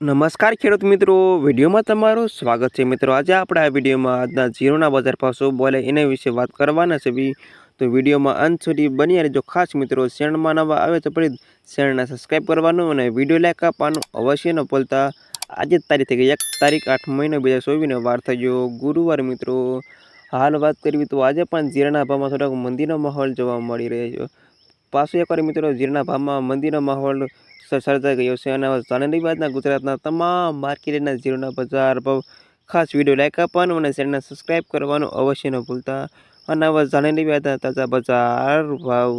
નમસ્કાર ખેડૂત મિત્રો, વિડીયોમાં તમારું સ્વાગત છે. મિત્રો, આજે આપણે આ વિડીયોમાં આજના જીરોના બજાર શું બોલે એના વિશે વાત કરવાના છે બી. તો વિડીયોમાં અંત સુધી બની રહેજો. ખાસ મિત્રો શેણમાં નવા આવે તો પ્લીઝ શેણને સબસ્ક્રાઈબ કરવાનું અને વીડિયો લાઈક આપવાનું અવશ્ય ન ભૂલતા. આજે જ તારીખ થઈ એક તારીખ આઠ મહિનો બે હજાર ચોવીસને વાર થઈ ગયો ગુરુવાર મિત્રો. હાલ વાત કરવી તો આજે પણ જીરાના ભાવમાં થોડાક મંદીનો માહોલ જોવા મળી રહ્યો છે. પાછું એકવાર મિત્રો જીરના ભાવમાં મંદીનો માહોલ સર્જાઈ ગયો છે અને જાણેલી બાદના ગુજરાતના તમામ માર્કેટના જીરોના બજાર ભાવ ખાસ વીડિયો લાઈક આપવાનું અને ચેનલને સબસ્ક્રાઈબ કરવાનું અવશ્ય ન ભૂલતા. અને હવે જાણેલી બાદના તાજા બજાર ભાવ.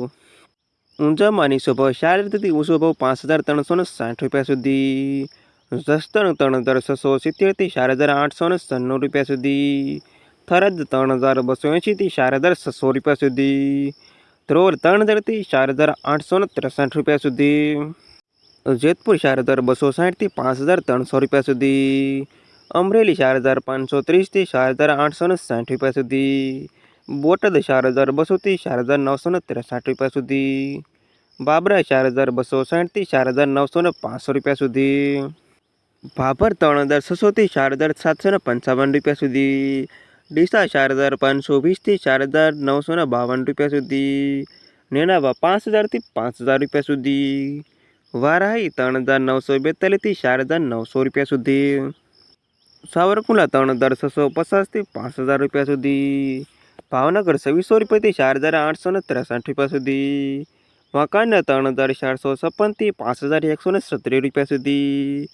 ઊંચામાં નીચો ભાવ રીતે ઊંચો ભાવ પાંચ હજાર ત્રણસો ને સાઠ રૂપિયા સુધી. જસદણ ત્રણ હજાર છસો સિત્તેરથી ચાર હજાર આઠસો ને સન્નું રૂપિયા સુધી. થરદ ત્રણ હજાર બસો એંશીથી ચાર હજાર છસો રૂપિયા સુધી. ધ્રોલ ત્રણ હજારથી ચાર હજાર આઠસો ને ત્રેસઠ રૂપિયા સુધી. જેતપુર ચાર હજાર બસો સાઠથી પાંચ હજાર ત્રણસો રૂપિયા સુધી. અમરેલી ચાર હજાર પાંચસો ત્રીસથી ચાર હજાર આઠસો ને સાઠ રૂપિયા સુધી. બોટાદ ચાર હજાર બસોથી ચાર હજાર નવસો ને ત્રેસઠ રૂપિયા સુધી. બાબરા ચાર હજાર બસો સાઠથી ચાર હજાર નવસો ને પાંચસો રૂપિયા સુધી. ભાભર ત્રણ હજાર છસોથી ચાર હજાર સાતસો ને પંચાવન રૂપિયા સુધી. ડીસા ચાર હજાર પાંચસો વીસથી ચાર હજાર નવસો ને બાવન રૂપિયા સુધી. નેનાવા પાંચ હજારથી પાંચ હજાર રૂપિયા સુધી. વારાહી ત્રણ હજાર નવસો બેતાલીસથી ચાર હજાર નવસો રૂપિયા સુધી. સાવરકુંડલા ત્રણ હજાર છસો પચાસથી પાંચ હજાર રૂપિયા સુધી. ભાવનગર છવ્વીસો રૂપિયાથી ચાર હજાર આઠસો ને ત્રેસઠ રૂપિયા સુધી. વાંકાના ત્રણ હજાર ચારસો છપ્પનથી પાંચ હજાર એકસો ને સત્તરી રૂપિયા સુધી.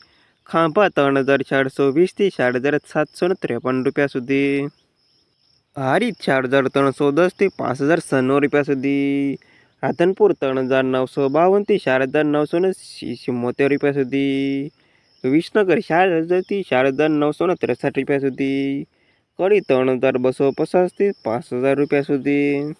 ખાંભા ત્રણ હજાર ચારસો વીસથી ચાર હજાર સાતસો ને ત્રેપન રૂપિયા સુધી. હારીજ ચાર હજાર ત્રણસો દસથી પાંચ હજાર છન્નો રૂપિયા સુધી. રાધનપુર ત્રણ હજાર નવસો બાવનથી ચાર હજાર નવસો ને સિત્તોતેર રૂપિયા સુધી. વિસનગર ચાર હજારથી ચાર હજાર નવસો ને ત્રેસઠ રૂપિયા સુધી. કડી ત્રણ હજાર બસો પચાસથી પાંચ હજાર રૂપિયા સુધી.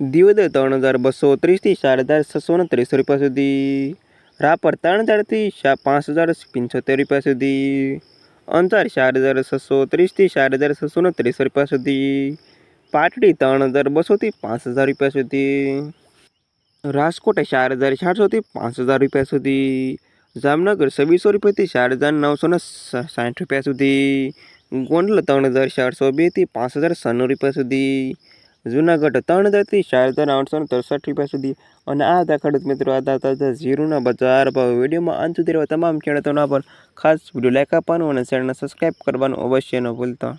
દિયોદર ત્રણ હજાર બસો ત્રીસથી ચાર હજાર છસો ને ત્રીસ રૂપિયા સુધી. રાપર ત્રણ હજારથી પાંચ હજાર પંચોતેર રૂપિયા સુધી. અંતર ચાર હજાર છસો ત્રીસથી ચાર હજાર છસો ને ત્રીસ રૂપિયા સુધી. પાટડી ત્રણ હજાર બસોથી પાંચ હજાર રૂપિયા સુધી. રાજકોટ ચાર હજાર ચારસોથી પાંચ હજાર રૂપિયા સુધી. જામનગર છવ્વીસો રૂપિયાથી ચાર હજાર નવસો ને સાઠ રૂપિયા સુધી. ગોંડલ ત્રણ હજાર ચારસો બેથી પાંચ હજાર સન્નું રૂપિયા સુધી. જુનાગઢ ત્રણ ચાર હજાર આઠસો ને ત્રેસઠ રૂપિયા સુધી. અને આ હતા ખેડૂત મિત્રો, આ હતા તાજા ઝીરોના બજાર ભાવ. વિડીયોમાં અંત સુધી તમામ ખેડૂતોના પર ખાસ વીડિયો લાઈક આપવાનું અને ચેનલને સબસ્ક્રાઈબ કરવાનું અવશ્ય ન ભૂલતા.